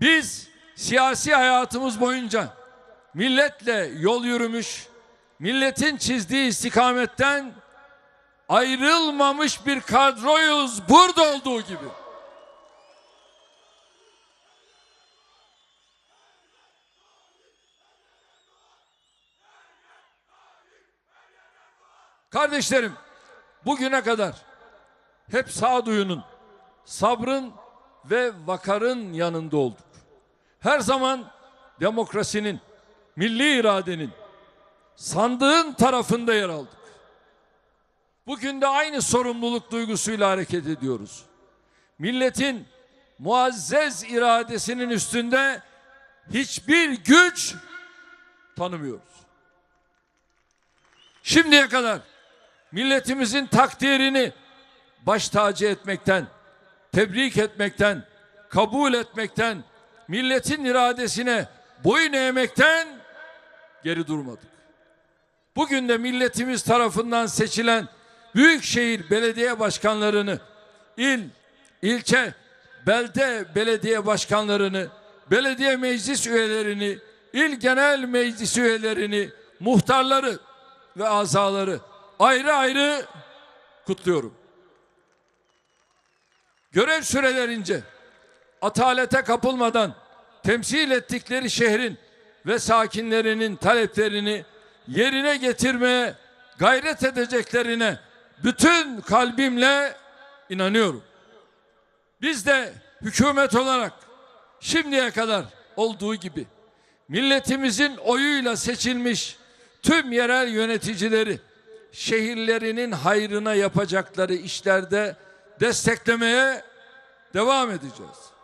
Biz siyasi hayatımız boyunca milletle yol yürümüş, milletin çizdiği istikametten ayrılmamış bir kadroyuz burada olduğu gibi. Kardeşlerim, bugüne kadar hep sağduyunun, sabrın ve vakarın yanında olduk. Her zaman demokrasinin, milli iradenin, sandığın tarafında yer aldık. Bugün de aynı sorumluluk duygusuyla hareket ediyoruz. Milletin muazzez iradesinin üstünde hiçbir güç tanımıyoruz. Şimdiye kadar milletimizin takdirini baş tacı etmekten, tebrik etmekten, kabul etmekten, milletin iradesine boyun eğmekten geri durmadık. Bugün de milletimiz tarafından seçilen büyükşehir belediye başkanlarını, il, ilçe, belde belediye başkanlarını, belediye meclis üyelerini, il genel meclis üyelerini, muhtarları ve azaları ayrı ayrı kutluyorum. Görev sürelerince atalete kapılmadan temsil ettikleri şehrin ve sakinlerinin taleplerini yerine getirmeye gayret edeceklerine bütün kalbimle inanıyorum. Biz de hükümet olarak şimdiye kadar olduğu gibi milletimizin oyuyla seçilmiş tüm yerel yöneticileri şehirlerinin hayrına yapacakları işlerde desteklemeye devam edeceğiz.